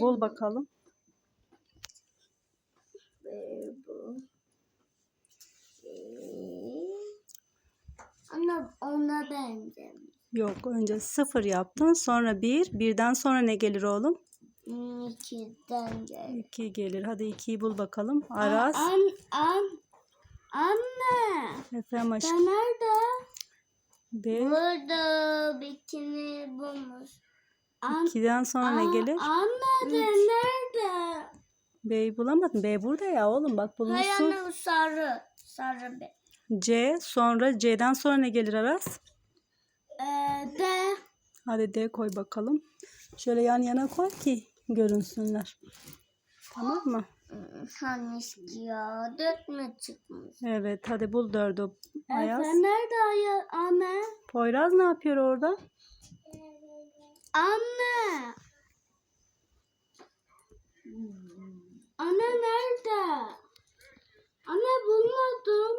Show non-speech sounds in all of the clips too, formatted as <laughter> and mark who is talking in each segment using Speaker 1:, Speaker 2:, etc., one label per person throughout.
Speaker 1: Bul bakalım.
Speaker 2: Bu. Ana ona benzemiş.
Speaker 1: Yok önce sıfır yaptın. Sonra bir. Birden sonra ne gelir oğlum?
Speaker 2: İkiden gel.
Speaker 1: İki gelir. Hadi ikiyi bul bakalım. Aras.
Speaker 2: An, an, anne.
Speaker 1: Efendim aşkım.
Speaker 2: Ben nerede?
Speaker 1: B.
Speaker 2: Burada bikini bulmuş. An,
Speaker 1: İkiden sonra ne gelir?
Speaker 2: De nerede?
Speaker 1: B'yi bulamadın. B burada ya oğlum. Bak
Speaker 2: Hayır
Speaker 1: bulmuşsun.
Speaker 2: anne sarı. Sarı be.
Speaker 1: C. Sonra C'den sonra ne gelir Aras?
Speaker 2: Ee, de.
Speaker 1: Hadi D koy bakalım. Şöyle yan yana koy ki görünsünler. Tamam mı?
Speaker 2: Hangisi ya? Dört mü çıkmış?
Speaker 1: Evet hadi bul dördü. Ayaz.
Speaker 2: Sen nerede Ayaz? Anne?
Speaker 1: Poyraz ne yapıyor orada?
Speaker 2: Anne. Anne nerede? Anne bulmadım.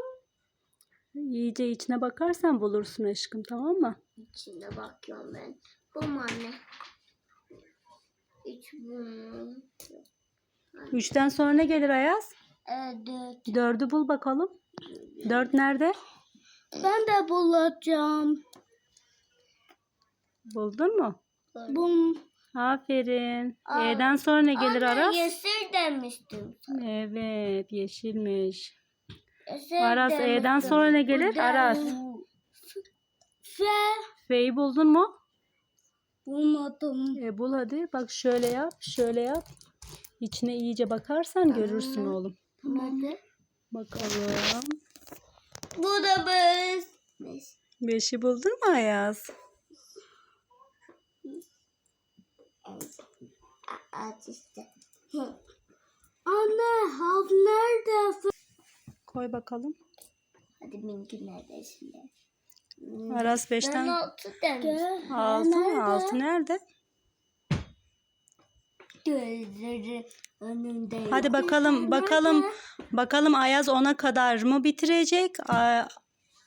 Speaker 1: İyice içine bakarsan bulursun aşkım tamam mı?
Speaker 2: İçine bakıyorum ben. Bu mu anne? Üç bunu.
Speaker 1: Üçten sonra ne gelir Ayaz?
Speaker 2: Ee, dört.
Speaker 1: Dördü bul bakalım. Dört nerede?
Speaker 2: Ben de bulacağım.
Speaker 1: Buldun mu?
Speaker 2: Bum.
Speaker 1: Aferin.
Speaker 2: Aa,
Speaker 1: E'den sonra ne gelir
Speaker 2: Anne
Speaker 1: Aras?
Speaker 2: yeşil demiştim.
Speaker 1: Evet yeşilmiş.
Speaker 2: Yeşil
Speaker 1: Aras
Speaker 2: demiştim.
Speaker 1: E'den sonra ne gelir?
Speaker 2: Burada-
Speaker 1: Aras.
Speaker 2: F.
Speaker 1: F'yi buldun mu?
Speaker 2: Bulmadım.
Speaker 1: E, bul hadi. Bak şöyle yap. Şöyle yap. İçine iyice bakarsan görürsün oğlum.
Speaker 2: Nerede?
Speaker 1: Bakalım.
Speaker 2: Bu da biz. Beş.
Speaker 1: Beşi buldun mu Ayaz?
Speaker 2: Aç işte. <laughs> Anne havuz nerede?
Speaker 1: Koy bakalım.
Speaker 2: Hadi minki nerede şimdi?
Speaker 1: Aras
Speaker 2: Ben
Speaker 1: beşten
Speaker 2: altı demiştim.
Speaker 1: altı mı? Altı nerede?
Speaker 2: Gözleri önünde.
Speaker 1: Hadi bakalım bakalım bakalım Ayaz ona kadar mı bitirecek? A-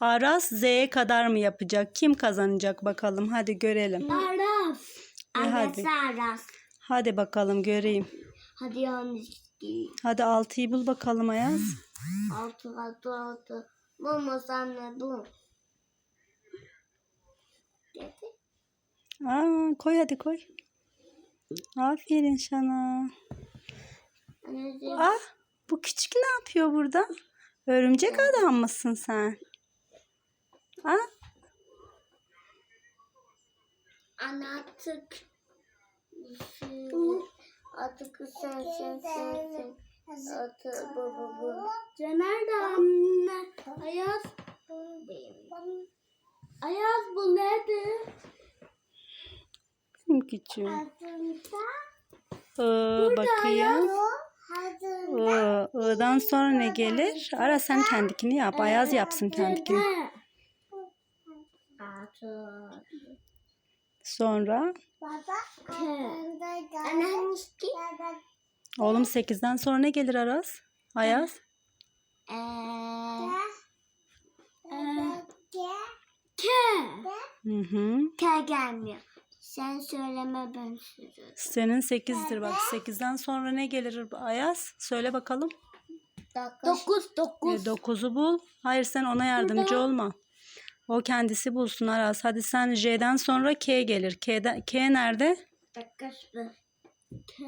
Speaker 1: Aras Z'ye kadar mı yapacak? Kim kazanacak bakalım. Hadi görelim.
Speaker 2: Aras.
Speaker 1: E,
Speaker 2: Aras
Speaker 1: hadi. Hadi bakalım göreyim.
Speaker 2: Hadi yanlış.
Speaker 1: Hadi altıyı bul bakalım Ayaz.
Speaker 2: Altı altı altı. Bulmasam ne bu? Dedi.
Speaker 1: Aa, koy hadi koy. Aferin sana.
Speaker 2: Anne.
Speaker 1: Ah bu küçük ne yapıyor burada? Örümcek adam mısın sen? Ah,
Speaker 2: Anne artık. Artık sen sen sen sen. Artık bu bu bu. Nerede anne? Ayaz. Ayaz bu nerede?
Speaker 1: benim küçüğüm. Ee, bakayım. Ee, I'dan sonra ne gelir? Ara sen kendikini yap. Ayaz yapsın kendikini.
Speaker 2: Artık.
Speaker 1: Sonra
Speaker 2: hangisi?
Speaker 1: oğlum 8'den sonra ne gelir Aras? Ayaz.
Speaker 2: Eee. K.
Speaker 1: Hı hı.
Speaker 2: K gelmiyor. Sen söyleme ben söylüyorum.
Speaker 1: Senin 8'dir bak. 8'den sonra ne gelir Ayaz? Söyle bakalım.
Speaker 2: Dokuz.
Speaker 1: E,
Speaker 2: Dokuz.
Speaker 1: 9'u bul. Hayır sen ona yardımcı olma. O kendisi bulsun Aras. Hadi sen J'den sonra K gelir. K'den, K nerede?
Speaker 2: Dokuz. K.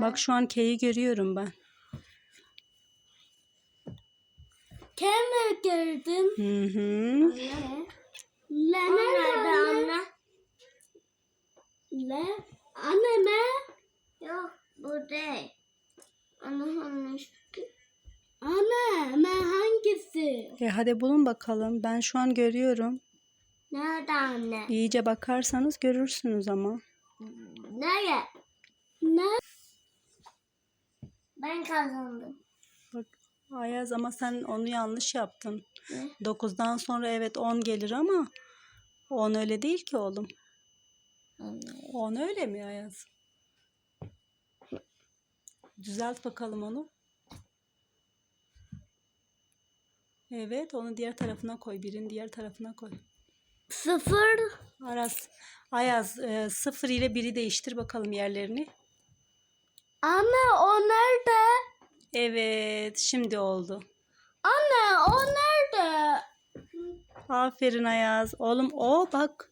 Speaker 1: Bak şu an K'yi görüyorum ben.
Speaker 2: K mi gördün?
Speaker 1: Hı hı.
Speaker 2: Le nerede anne? Le. Anne ne? Yok bu değil. Anne hangisi? Anne ne hangisi?
Speaker 1: E hadi bulun bakalım. Ben şu an görüyorum.
Speaker 2: Nerede anne?
Speaker 1: İyice bakarsanız görürsünüz ama.
Speaker 2: Nereye? Ne? Ben kazandım.
Speaker 1: Bak Ayaz ama sen onu yanlış yaptın.
Speaker 2: Ne?
Speaker 1: 9'dan sonra evet 10 gelir ama 10 öyle değil ki oğlum.
Speaker 2: Anne.
Speaker 1: 10 öyle mi Ayaz? Düzelt bakalım onu. Evet onu diğer tarafına koy. Birin diğer tarafına koy.
Speaker 2: Sıfır.
Speaker 1: Aras, Ayaz 0 ile 1'i değiştir bakalım yerlerini.
Speaker 3: Anne o nerede?
Speaker 1: Evet şimdi oldu.
Speaker 3: Anne o nerede?
Speaker 1: Aferin Ayaz. Oğlum o bak.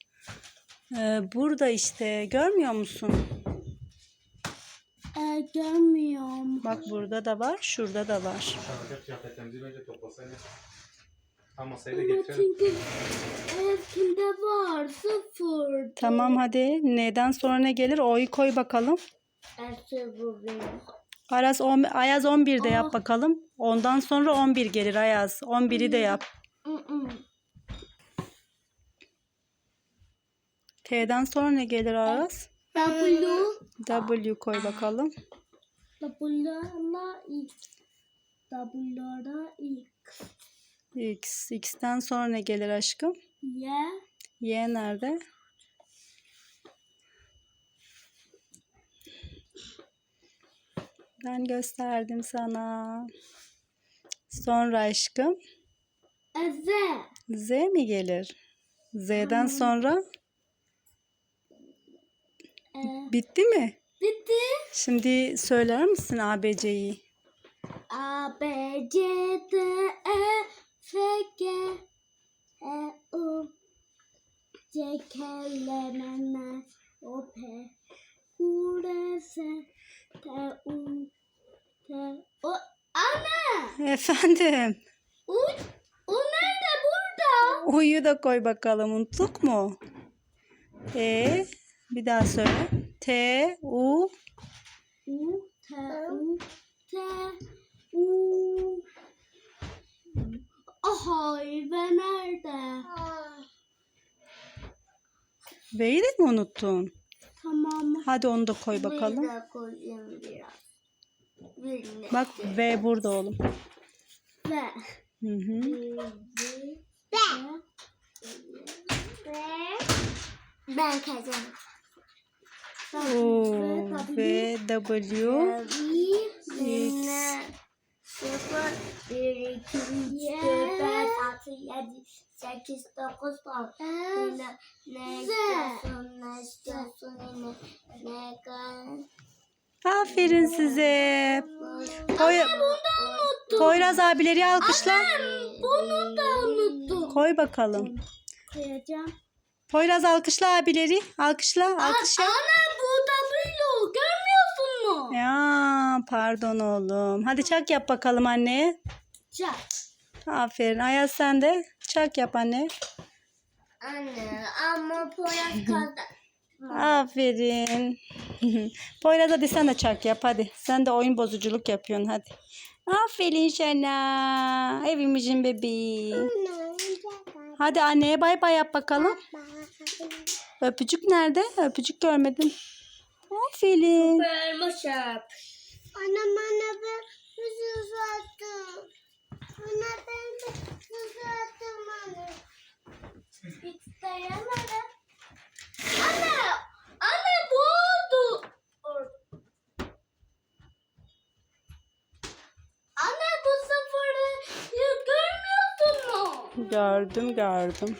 Speaker 1: Ee, burada işte görmüyor musun?
Speaker 3: Ee, görmüyorum.
Speaker 1: Bak burada da var, şurada da var.
Speaker 4: Aşağıdaki kıyafetlerimizi bence toplasaydık. Tam masayı da getirelim.
Speaker 3: çünkü hepsinde var sıfır.
Speaker 1: Tamam hadi. Neden sonra ne gelir? O'yu koy bakalım.
Speaker 3: Hepsi bu benim.
Speaker 1: Aras on, Ayaz 11'de
Speaker 3: Aa.
Speaker 1: yap bakalım. Ondan sonra 11 gelir Ayaz. 11'i de yap. T'den sonra ne gelir Aras?
Speaker 3: W
Speaker 1: W koy bakalım.
Speaker 3: W'la X. W'la X.
Speaker 1: X. X'ten sonra ne gelir aşkım?
Speaker 3: Y.
Speaker 1: Y nerede? Ben gösterdim sana. Sonra aşkım.
Speaker 3: Z.
Speaker 1: Z mi gelir? Z'den sonra
Speaker 3: E,
Speaker 1: bitti mi?
Speaker 3: bitti.
Speaker 1: Şimdi söyler misin ABC'yi?
Speaker 3: A, B, C, D, E, F, G, E, U, C, K, L, M, N, O, P, Q, R, S, T, U, T, O. Anne!
Speaker 1: Efendim.
Speaker 3: U, U nerede? Burada.
Speaker 1: U'yu da koy bakalım. Unuttuk mu? E bir daha söyle. T, U,
Speaker 3: U, T, U, T, U. Aha, ve nerede?
Speaker 1: V'yi de mi unuttun?
Speaker 3: Tamam.
Speaker 1: Hadi onu da koy bakalım.
Speaker 3: da koyayım biraz. Bir
Speaker 1: Bak V burada oğlum.
Speaker 3: Ve.
Speaker 1: Hı hı.
Speaker 3: Ben kazandım.
Speaker 1: O, V, W,
Speaker 3: X. Sıfır, bir, iki, üç, dört, beş, altı, yedi, sekiz, dokuz, on. Yine ne istiyorsun, ne istiyorsun, yine ne kadar.
Speaker 1: Aferin size.
Speaker 3: Unuttum.
Speaker 1: Poyraz abileri alkışla.
Speaker 3: Bunu da unuttum.
Speaker 1: Koy bakalım.
Speaker 3: Koyacağım.
Speaker 1: Poyraz alkışla abileri. Alkışla, alkışla.
Speaker 3: Ana bu W görmüyorsun mu?
Speaker 1: Ya pardon oğlum. Hadi çak yap bakalım anneye.
Speaker 3: Çak.
Speaker 1: Aferin. Ayaz sen de. Çak yap anne.
Speaker 3: Anne ama Poyraz kaldı.
Speaker 1: Aferin. <laughs> Poyraz hadi sen de çak yap hadi. Sen de oyun bozuculuk yapıyorsun hadi. Aferin sana. Evimizin bebeği. Hadi anneye bay bay yap bakalım. Öpücük nerede? Öpücük görmedim. Aferin.
Speaker 3: Vermişim. Anne bana bir hızlı uzattım. Bana ben de hızlı attım anne. Hiç dayanamadım. Anne! Anne bu oldu. Anne bu sıfırı görmüyorsun mu?
Speaker 1: Gördüm gördüm.